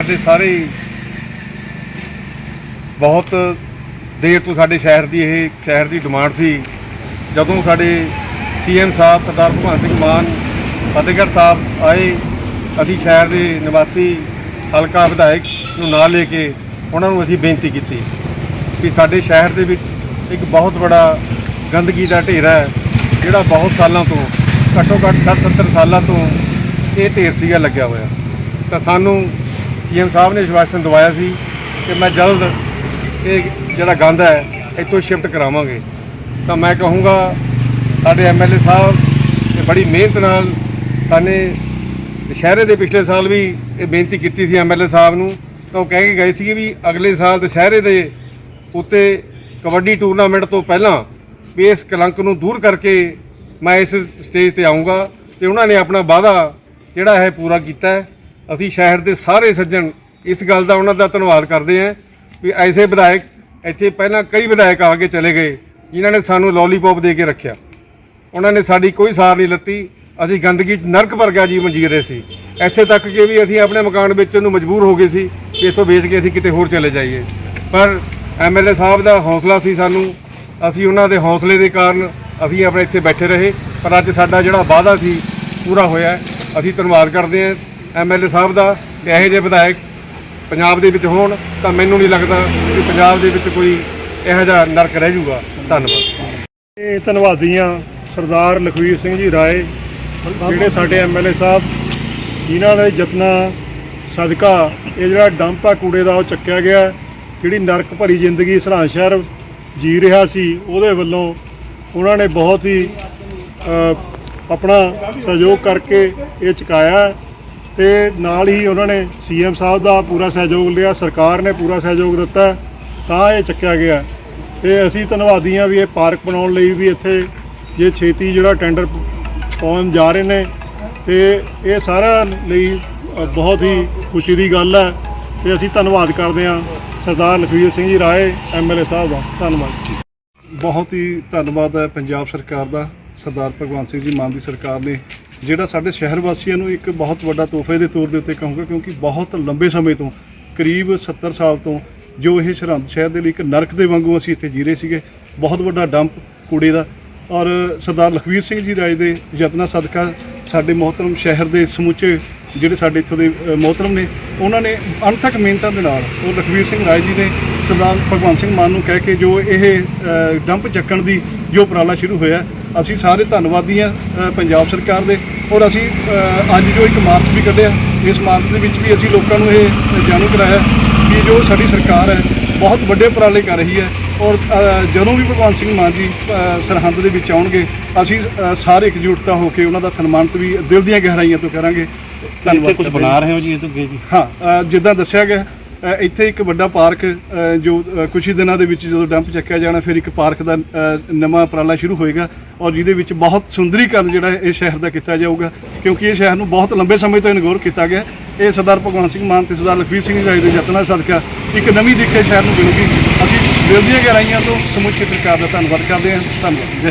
ਦੇ ਸਾਰੇ ਬਹੁਤ ਦੇਰ ਤੋਂ ਸਾਡੇ ਸ਼ਹਿਰ ਦੀ ਇਹ ਸ਼ਹਿਰ ਦੀ ਡਿਮਾਂਡ ਸੀ। ਜਦੋਂ ਸਾਡੇ ਸੀਐਮ ਸਾਹਿਬ ਸਰਦਾਰ ਭਗਵੰਤ ਸਿੰਘ ਮਾਨ ਫਤਿਹਗੜ੍ਹ ਸਾਹਿਬ ਆਏ, ਅਸੀਂ ਸ਼ਹਿਰ ਦੇ ਨਿਵਾਸੀ ਹਲਕਾ ਵਿਧਾਇਕ ਨੂੰ ਨਾਲ ਲੈ ਕੇ ਉਹਨਾਂ ਨੂੰ ਅਸੀਂ ਬੇਨਤੀ ਕੀਤੀ ਕਿ ਸਾਡੇ ਸ਼ਹਿਰ ਦੇ ਵਿੱਚ ਇੱਕ ਬਹੁਤ ਬੜਾ ਗੰਦਗੀ ਦਾ ਢੇਰਾ ਹੈ, ਜਿਹੜਾ ਬਹੁਤ ਸਾਲਾਂ ਤੋਂ, ਘੱਟੋ ਘੱਟ 60 70 ਸਾਲਾਂ ਤੋਂ ਇਹ ਢੇਰ ਸੀਗਾ ਲੱਗਿਆ ਹੋਇਆ। ਤਾਂ ਸਾਨੂੰ ਸੀਐਮ ਸਾਹਿਬ ਨੇ ਵਿਸ਼ਵਾਸਨ ਦਵਾਇਆ ਸੀ ਕਿ ਮੈਂ ਜਲਦ ਇਹ ਜਿਹੜਾ ਗੰਦ ਹੈ, ਇੱਥੋਂ ਸ਼ਿਫਟ ਕਰਾਵਾਂਗੇ। ਤਾਂ ਮੈਂ ਕਹੂੰਗਾ, ਸਾਡੇ ਐਮਐਲਏ ਸਾਹਿਬ ਤੇ ਬੜੀ ਮਿਹਨਤ ਨਾਲ ਸਾਨੇ ਦੁਸ਼ਹਿਰੇ ਦੇ ਪਿਛਲੇ ਸਾਲ ਵੀ ਇਹ ਬੇਨਤੀ ਕੀਤੀ ਸੀ ਐਮਐਲਏ ਸਾਹਿਬ ਨੂੰ। ਤਾਂ ਉਹ ਕਹਿ ਕੇ ਗਏ ਸੀ ਵੀ ਅਗਲੇ ਸਾਲ ਦੁਸ਼ਹਿਰੇ ਦੇ ਉੱਤੇ ਕਬੱਡੀ ਟੂਰਨਾਮੈਂਟ ਤੋਂ ਪਹਿਲਾਂ ਵੀ ਇਸ ਕਲੰਕ ਨੂੰ ਦੂਰ ਕਰਕੇ ਮੈਂ ਇਸ ਸਟੇਜ ਤੇ ਆਉਂਗਾ ਤੇ ਉਹਨਾਂ ਨੇ ਆਪਣਾ ਵਾਅਦਾ ਜਿਹੜਾ ਹੈ ਪੂਰਾ ਕੀਤਾ ਹੈ। ਅਸੀਂ ਸ਼ਹਿਰ ਦੇ ਸਾਰੇ ਸੱਜਣ ਇਸ ਗੱਲ ਦਾ ਉਹਨਾਂ ਦਾ ਧੰਨਵਾਦ ਕਰਦੇ ਹਾਂ ਵੀ ਐਸੇ ਵਿਧਾਇਕ ਇੱਥੇ ਪਹਿਲਾਂ ਕਈ ਵਿਧਾਇਕ ਆ ਕੇ ਚਲੇ ਗਏ, ਜਿਨ੍ਹਾਂ ਨੇ ਸਾਨੂੰ ਲੋਲੀਪੌਪ ਦੇ ਕੇ ਰੱਖਿਆ। ਉਹਨਾਂ ਨੇ ਸਾਡੀ ਕੋਈ ਸਾਰ ਨਹੀਂ ਲੱਤੀ। ਅਸੀਂ ਗੰਦਗੀ 'ਚ ਨਰਕ ਵਰਗਾ ਜੀਵਨ ਜੀ ਰਹੇ ਸੀ। ਇੱਥੇ ਤੱਕ ਕਿ ਵੀ ਅਸੀਂ ਆਪਣੇ ਮਕਾਨ ਵੇਚਣ ਨੂੰ ਮਜਬੂਰ ਹੋ ਗਏ ਸੀ ਕਿ ਇੱਥੋਂ ਵੇਚ ਕੇ ਅਸੀਂ ਕਿਤੇ ਹੋਰ ਚਲੇ ਜਾਈਏ। ਪਰ ਐਮਐਲਏ ਸਾਹਿਬ ਦਾ ਹੌਸਲਾ ਸੀ ਸਾਨੂੰ। ਅਸੀਂ ਉਹਨਾਂ ਦੇ ਹੌਸਲੇ ਦੇ ਕਾਰਨ ਅਸੀਂ ਆਪਣੇ ਇੱਥੇ ਬੈਠੇ ਰਹੇ। ਪਰ ਅੱਜ ਸਾਡਾ ਜਿਹੜਾ ਵਾਅਦਾ ਸੀ, ਪੂਰਾ ਹੋਇਆ। ਅਸੀਂ ਧੰਨਵਾਦ ਕਰਦੇ ਹਾਂ। ਐਮਐਲਏ ਸਾਹਿਬ ਦਾ ਕਿ ਇਹੋ ਜਿਹੇ ਵਿਧਾਇਕ ਪੰਜਾਬ ਦੇ ਵਿੱਚ ਹੋਣ ਤਾਂ ਮੈਨੂੰ ਨਹੀਂ ਲੱਗਦਾ ਕਿ ਪੰਜਾਬ ਦੇ ਵਿੱਚ ਕੋਈ ਇਹੋ ਜਿਹਾ ਨਰਕ ਰਹਿ ਜਾਊਗਾ। ਧੰਨਵਾਦ। ਇਹ ਧੰਨਵਾਦੀਆਂ ਸਰਦਾਰ ਲਖਵੀਰ ਸਿੰਘ ਜੀ ਰਾਏ, ਜਿਹੜੇ ਸਾਡੇ ਐਮਐਲਏ ਸਾਹਿਬ, ਜਿਨ੍ਹਾਂ ਦੇ ਯਤਨਾਂ ਸਦਕਾ ਇਹ ਜਿਹੜਾ ਡੰਪ ਆ ਕੂੜੇ ਦਾ ਉਹ ਚੱਕਿਆ ਗਿਆ, ਜਿਹੜੀ ਨਰਕ ਭਰੀ ਜ਼ਿੰਦਗੀ ਸਰਹੰਦ ਸ਼ਹਿਰ ਜੀ ਰਿਹਾ ਸੀ, ਉਹਦੇ ਵੱਲੋਂ ਉਹਨਾਂ ਨੇ ਬਹੁਤ ਹੀ ਆਪਣਾ ਸਹਿਯੋਗ ਕਰਕੇ ਇਹ ਚੁਕਾਇਆ। ਤੇ ਨਾਲ ਹੀ ਉਹਨਾਂ ਨੇ ਸੀਐਮ ਸਾਹਿਬ ਦਾ ਪੂਰਾ ਸਹਿਯੋਗ ਲਿਆ, ਸਰਕਾਰ ਨੇ ਪੂਰਾ ਸਹਿਯੋਗ ਦਿੱਤਾ ਤਾਂ ਇਹ ਚੱਕਿਆ ਗਿਆ ਤੇ ਅਸੀਂ ਧੰਨਵਾਦੀ ਹਾਂ ਵੀ ਇਹ ਪਾਰਕ ਬਣਾਉਣ ਲਈ ਵੀ ਇੱਥੇ ਜੇ ਛੇਤੀ ਜਿਹੜਾ ਟੈਂਡਰ ਪਾਉਣ ਜਾ ਰਹੇ ਨੇ, ਤੇ ਇਹ ਸਾਰਾ ਲਈ ਬਹੁਤ ਹੀ ਖੁਸ਼ੀ ਦੀ ਗੱਲ ਹੈ। ਤੇ ਅਸੀਂ ਧੰਨਵਾਦ ਕਰਦੇ ਹਾਂ ਸਰਦਾਰ ਲਖਵੀਰ ਸਿੰਘ ਜੀ ਰਾਏ ਐਮਐਲਏ ਸਾਹਿਬ ਦਾ। ਧੰਨਵਾਦ। ਬਹੁਤ ਹੀ ਧੰਨਵਾਦ ਹੈ ਪੰਜਾਬ ਸਰਕਾਰ ਦਾ। ਸਰਦਾਰ ਭਗਵੰਤ ਸਿੰਘ ਜੀ ਮਾਨ ਦੀ ਸਰਕਾਰ ਨੇ ਜਿਹੜਾ ਸਾਡੇ ਸ਼ਹਿਰ ਵਾਸੀਆਂ ਨੂੰ ਇੱਕ ਬਹੁਤ ਵੱਡਾ ਤੋਹਫੇ ਦੇ ਤੌਰ ਦੇ ਉੱਤੇ ਕਹੂੰਗਾ ਕਿਉਂਕਿ ਬਹੁਤ ਲੰਬੇ ਸਮੇਂ ਤੋਂ ਕਰੀਬ 70 ਸਾਲ ਤੋਂ ਜੋ ਇਹ ਸਰਹੰਦ ਸ਼ਹਿਰ ਦੇ ਲਈ ਇੱਕ ਨਰਕ ਦੇ ਵਾਂਗੂ ਅਸੀਂ ਇੱਥੇ ਜੀ ਰਹੇ ਸੀਗੇ। ਬਹੁਤ ਵੱਡਾ ਡੰਪ ਕੂੜੇ ਦਾ। ਔਰ ਸਰਦਾਰ ਲਖਵੀਰ ਸਿੰਘ ਜੀ ਰਾਜ ਦੇ ਯਤਨਾਂ ਸਦਕਾ ਸਾਡੇ ਮੋਹਤਰਮ ਸ਼ਹਿਰ ਦੇ ਸਮੁੱਚੇ ਜਿਹੜੇ ਸਾਡੇ ਇੱਥੋਂ ਦੇ ਅ, ਨੇ ਉਹਨਾਂ ਨੇ ਅਣਥਕ ਮਿਹਨਤਾਂ ਦੇ ਨਾਲ ਉਹ ਲਖਵੀਰ ਸਿੰਘ ਰਾਜ ਜੀ ਨੇ ਸਰਦਾਰ ਭਗਵੰਤ ਸਿੰਘ ਮਾਨ ਨੂੰ ਕਹਿ ਕੇ ਜੋ ਇਹ ਡੰਪ ਚੱਕਣ ਦੀ ਜੋ ਉਪਰਾਲਾ ਸ਼ੁਰੂ ਹੋਇਆ ਅਸੀਂ ਸਾਰੇ ਧੰਨਵਾਦੀ ਅ, ਪੰਜਾਬ ਸਰਕਾਰ ਦੇ। ਔਰ ਅਸੀਂ ਅੱਜ ਜੋ ਇੱਕ ਮਾਰਚ ਵੀ ਕੱਢਿਆ ਇਸ ਮਾਰਚ ਦੇ ਵਿੱਚ ਵੀ ਅਸੀਂ ਲੋਕਾਂ ਨੂੰ ਇਹ ਜਾਣੂ ਕਰਾਇਆ ਕਿ ਜੋ ਸਾਡੀ ਸਰਕਾਰ ਹੈ ਬਹੁਤ ਵੱਡੇ ਉਪਰਾਲੇ ਕਰ ਰਹੀ ਹੈ। ਔਰ ਜਦੋਂ ਵੀ ਭਗਵੰਤ ਸਿੰਘ ਮਾਨ ਜੀ ਸਰਹੰਦ ਦੇ ਵਿੱਚ ਆਉਣਗੇ ਅਸੀਂ ਸਾਰੇ ਇਕਜੁੱਟਤਾ ਹੋ ਕੇ ਉਹਨਾਂ ਦਾ ਸਨਮਾਨਿਤ ਵੀ ਦਿਲ ਦੀਆਂ ਗਹਿਰਾਈਆਂ ਤੋਂ ਕਰਾਂਗੇ। ਧੰਨਵਾਦ। ਕੁਝ ਬਣਾ ਰਹੇ ਹੋ ਜੀ ਇਹ ਤੋਂ ਅੱਗੇ ਜੀ? ਹਾਂ ਜਿੱਦਾਂ ਦੱਸਿਆ ਗਿਆ ਇੱਥੇ ਇੱਕ ਵੱਡਾ ਪਾਰਕ ਜੋ ਅ, ਕੁਛ ਹੀ ਦਿਨਾਂ ਦੇ ਵਿੱਚ ਜਦੋਂ ਡੰਪ ਚੱਕਿਆ ਜਾਣਾ ਫਿਰ ਇੱਕ ਪਾਰਕ ਦਾ ਨਵਾਂ ਉਪਰਾਲਾ ਸ਼ੁਰੂ ਹੋਏਗਾ ਔਰ ਜਿਹਦੇ ਵਿੱਚ ਬਹੁਤ ਸੁੰਦਰੀਕਰਨ ਜਿਹੜਾ ਇਹ ਸ਼ਹਿਰ ਦਾ ਕੀਤਾ ਜਾਊਗਾ ਕਿਉਂਕਿ ਇਹ ਸ਼ਹਿਰ ਨੂੰ ਬਹੁਤ ਲੰਬੇ ਸਮੇਂ ਤੋਂ ਇਨਗੋਰ ਕੀਤਾ ਗਿਆ। ਇਹ ਸਰਦਾਰ ਭਗਵੰਤ ਸਿੰਘ ਮਾਨ ਤੇ ਸਰਦਾਰ ਲਖਬੀਰ ਸਿੰਘ ਜੀ ਦੇ ਯਤਨਾਂ ਸਦਕਾ ਇੱਕ ਨਵੀਂ ਦਿੱਖ ਇਹ ਸ਼ਹਿਰ ਨੂੰ ਮਿਲੂਗੀ ਅਸੀਂ ਦਿਲ ਦੀਆਂ ਗਹਿਰਾਈਆਂ ਤੋਂ ਸਮੁੱਚੀ ਸਰਕਾਰ ਦਾ ਧੰਨਵਾਦ ਕਰਦੇ ਹਾਂ। ਧੰਨਵਾਦ। ਜੈ